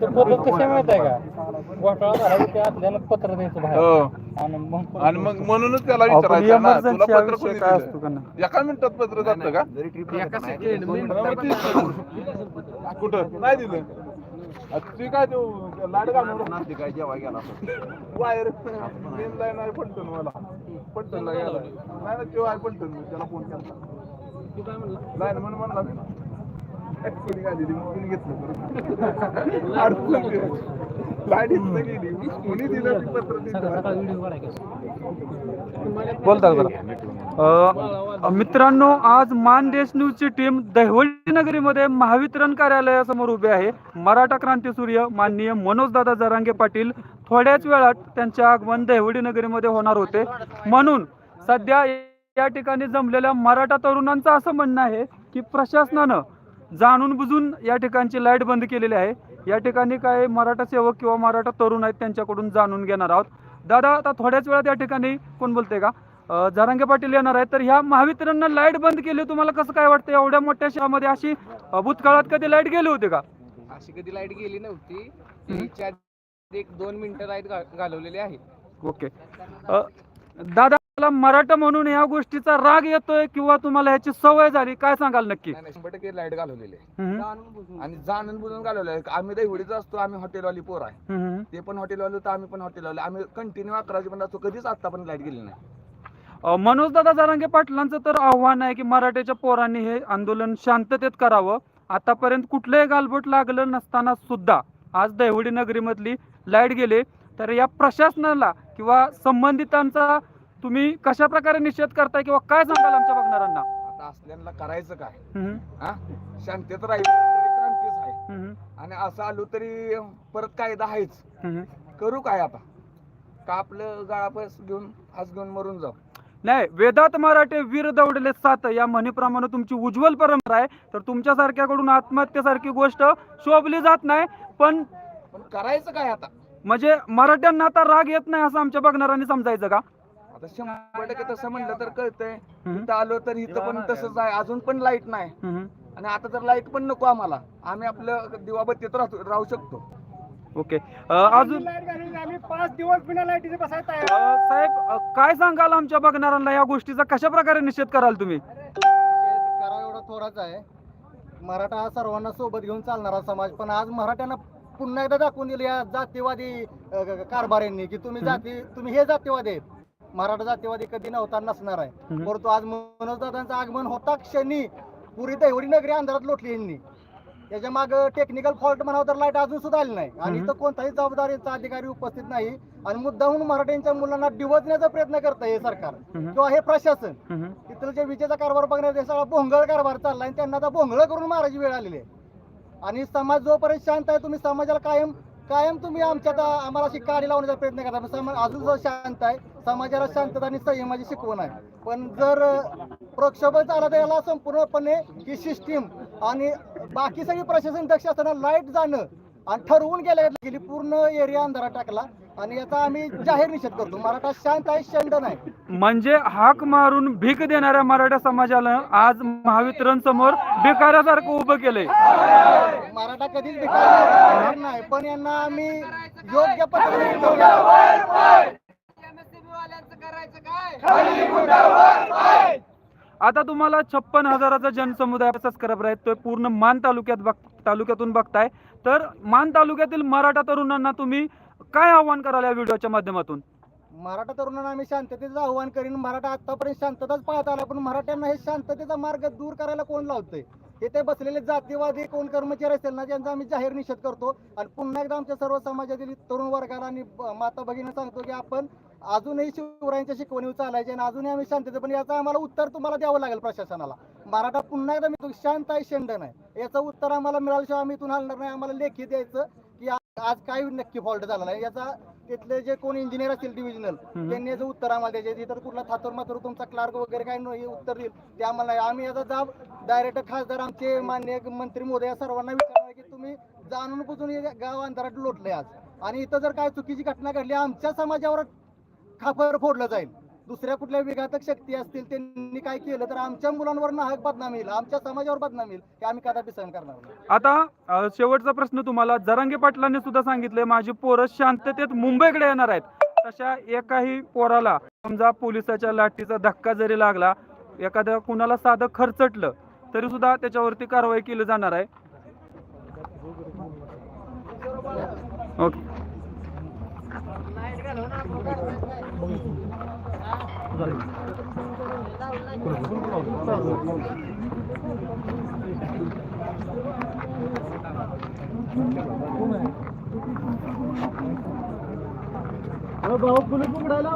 कशी माहीत आहे का? घोटाळा झाला की ते आपल्याला पत्र द्यायचं बाहेर. हो. आणि मग आणि मग म्हणूनच त्याला विचारायचं ना, तुला पत्र कोणी काय दिलं? असतो का नाही? एका मिनिटात पत्र जातं का? कुठं? नाही दिलं. आता ती काय देऊ लाड घालून काय जेव्हा गेला वायर. मेन लाईन आहे मला पलटणला गेला. नाही ना तो आहे पलटण. मी त्याला फोन केला. लाईन म्हणून म्हणला मी. बोलता बरं मित्रांनो आज मानदेश न्यूजची टीम दहिवडी नगरीमध्ये महावितरण कार्यालयासमोर उभी आहे. मराठा क्रांती सूर्य माननीय मनोजदादा जरांगे पाटील थोड्याच वेळात त्यांचे आगमन दहिवडी नगरीमध्ये होणार होते. म्हणून सध्या या ठिकाणी जमलेल्या मराठा तरुणांचं असं म्हणणं आहे की प्रशासनानं जाणून बुजून या ठिकाणची लाइट बंद केलेली आहे. या ठिकाणी काय मराठा सेवक किंवा मराठा तरुण आहेत त्यांच्याकडून जाणून घेणार आहोत. दादा आता थोड्याच वेळात या ठिकाणी कोण बोलते का? अ, जरांगे पाटील येणार आहेत. तर ह्या महावितरणनं लाइट बंद केली. तुम्हाला कसं काय वाटतं? एवढ्या मोठ्या शहरामध्ये अशी भूतकाळात कधी लाइट गेली होती का? अशी कधी लाइट गेली नव्हती. एक दोन मिनिटं लाइट घालवलेली आहे. ओके. दादा मला मराठा म्हणून या गोष्टीचा राग येतोय किंवा तुम्हाला ह्याची सवय झाली? काय सांगाल नक्की? नाही, नाही, शंभर टक्के लाइट घालवलेली आहे. हम्म, आणि जाणून बुजून घालवलेलं आहे. आम्ही दहिवडीच असतो आम्ही हॉटेलवाली पोर आहे. हम्म. ते पण हॉटेलवाले होतं आम्ही पण हॉटेलवाले. आम्ही कंटिन्यू अकरा वाजेपर्यंत असतो कधीच आता पण लाइट गेली नाही. अ, मनोजदादा जरांगे पाटलांचं तर आव्हान आहे की मराठ्याच्या पोरांनी हे आंदोलन शांततेत करावं. आतापर्यंत कुठलंही गालबोट लागलं नसताना सुद्धा आज दहिवडी नगरीमधली लाइट गेले. तर या प्रशासनाला किंवा संबंधितांचा तुम्ही कशा प्रकारे निषेध करताय किंवा काय सांगाल आमच्या बघणाऱ्यांना? आता असल्याला करायचं काय? हम्म, हा? शांततेत राहिलं तरी क्रांतीच आहे. हम्म, आणि असं आलो तरी परत कायदा आहेच. हम्म. करू काय आता? का आपलं गाळापस घेऊन हात घेऊन मरून जाऊ? नाही वेदात मराठे वीर दौडले सात. या म्हणीप्रमाणे तुमची उज्ज्वल परंपरा आहे. तर तुमच्यासारख्याकडून आत्महत्येसारखी गोष्ट शोभली जात नाही. पण पण करायचं काय आता? म्हणजे मराठ्यांना आता राग येत नाही असं आमच्या बघणाऱ्यांनी समजायचं का? आता शंभर टक्के तसं म्हणलं तर कळतंय. हम्म. इथं आलो तर इथं पण तसंच आहे. अजून पण लाइट नाही. हम्म. आणि आता तर लाइट पण नको आम्हाला आम्ही आपलं दिवाबत्तीत राहतो राहू शकतो. ओके. अ, अजून आम्ही पाच दिवस बिना लाईटीचे अ, साहेब अ, काय सांगाल आमच्या बघणाऱ्यांना? या गोष्टीचा कशा प्रकारे निषेध कराल तुम्ही? करा एवढा थोडाच आहे. मराठा हा सर्वांना सोबत घेऊन चालणारा समाज पण आज मराठ्यांना पुन्हा एकदा दाखवून दिले या जातीवादी अ, ग- कारभाऱ्यांनी की तुम्ही जाती तुम्ही हे जातीवादी आहेत. मराठा जातीवादी कधी नव्हता नसणार आहे. परंतु आज मनोजदादांचं आगमन होता क्षणी पुरी देवडी नगरी अंधारात लोटली यांनी याच्या माग टेक्निकल फॉल्ट म्हणावं तर लाइट अजून सुद्धा आली नाही आणि. इथं कोणताही जबाबदारीचा अधिकारी उपस्थित नाही आणि मुद्दाहून मराठ्यांच्या मुलांना डिवचण्याचा प्रयत्न करत हे सरकार. किंवा हे प्रशासन. तिथलं जे विजेचा कारभार बघण्याचा सगळा भोंगळ कारभार चालला आणि त्यांना आता भोंगळ करून मारायची वेळ आलेली आहे आणि समाज जोपर्यंत शांत आहे तुम्ही समाजाला कायम कायम तुम्ही आमच्यात आम्हाला अशी काडी लावण्याचा प्रयत्न करता पण समाज अजून शांत आहे समाजाला शांतता आणि संयमाची शिकवण आहे. पण जर प्रक्षोभन झाला तर याला संपूर्णपणे ही सिस्टीम आणि बाकी सगळी प्रशासन दक्ष असताना लाइट जाणं आणि ठरवून गेल्या गेली पूर्ण एरिया अंधारात टाकला. आणि याचा आम्ही जाहीर निषेध करतो. मराठा शांत आहे शंड नाही. म्हणजे हाक मारून भीक देणाऱ्या मराठा समाजाला आज महावितरण समोर भिकाऱ्यासारखं उभं केलंय. मराठा कधीच भिकार नाही पण यांना आम्ही योग्य पद्धतीने आता तुम्हाला छप्पन हजाराचा जनसमुदाय सबस्क्रायबर आहेत तो पूर्ण मान तालुक्यात बघ तालुक्यातून बघताय. तर मान तालुक्यातील मराठा तरुणांना तुम्ही काय आव्हान कराल या व्हिडिओच्या माध्यमातून? मराठा तरुणांना आम्ही शांततेचं आव्हान करीन. मराठा आतापर्यंत शांतताच पाहत आला पण मराठ्यांना हे शांततेचा मार्ग दूर करायला कोण लावतंय? हे बसलेले जातीवादी कोण कर्मचारी असेल ना त्यांचा आम्ही जाहीर निषेध करतो. आणि पुन्हा एकदा आमच्या सर्व समाजातील तरुण वर्गाला आणि माता भगिनी सांगतो की आपण अजूनही शिवरायांच्या शिकवणीवर चालायचे आणि अजूनही आम्ही शांतते पण याचं आम्हाला उत्तर तुम्हाला द्यावं लागेल प्रशासनाला. मराठा पुन्हा एकदा मी शांत आहे शेंड नाही याचं उत्तर आम्हाला मिळाल्याशिवाय आम्ही इथून हलणार नाही आम्हाला लेखी द्यायचं. आज काय नक्की फॉल्ट झाला आहे याचा तिथले जे कोण इंजिनियर असतील डिव्हिजनल. त्यांनी याचं उत्तर आम्हाला द्यायचे. तिथं कुठला थातूर मातूर तुमचा क्लार्क वगैरे काय नाही उत्तर देईल. ते आम्हाला नाही. आम्ही याचा जाब डायरेक्ट खासदार आमचे मान्य मंत्री मोदय या सर्वांना विचारणार की तुम्ही जाणून बुजून हे गाव अंधारात लोटले आज. आणि इथं जर काय चुकीची घटना घडली आमच्या समाजावर खापर फोडलं जाईल. दुसऱ्या कुठल्या विघातक शक्ती असतील त्यांनी काय केलं तर आमच्या मुलांवर नाहक बदनाम येईल आमच्या समाजावर बदनाम येईल हे आम्ही कदापि सहन करणार नाही. आता अ, शेवटचा प्रश्न तुम्हाला जरांगे पाटलांनी सुद्धा सांगितलंय माझी पोरं शांततेत मुंबईकडे येणार आहेत. तशा एकाही पोराला समजा पोलिसाच्या लाठीचा धक्का जरी लागला एखाद्या कुणाला साधं खरचटलं तरी सुद्धा त्याच्यावरती कारवाई केली जाणार आहे. ओके. भाऊ फुल पकडायला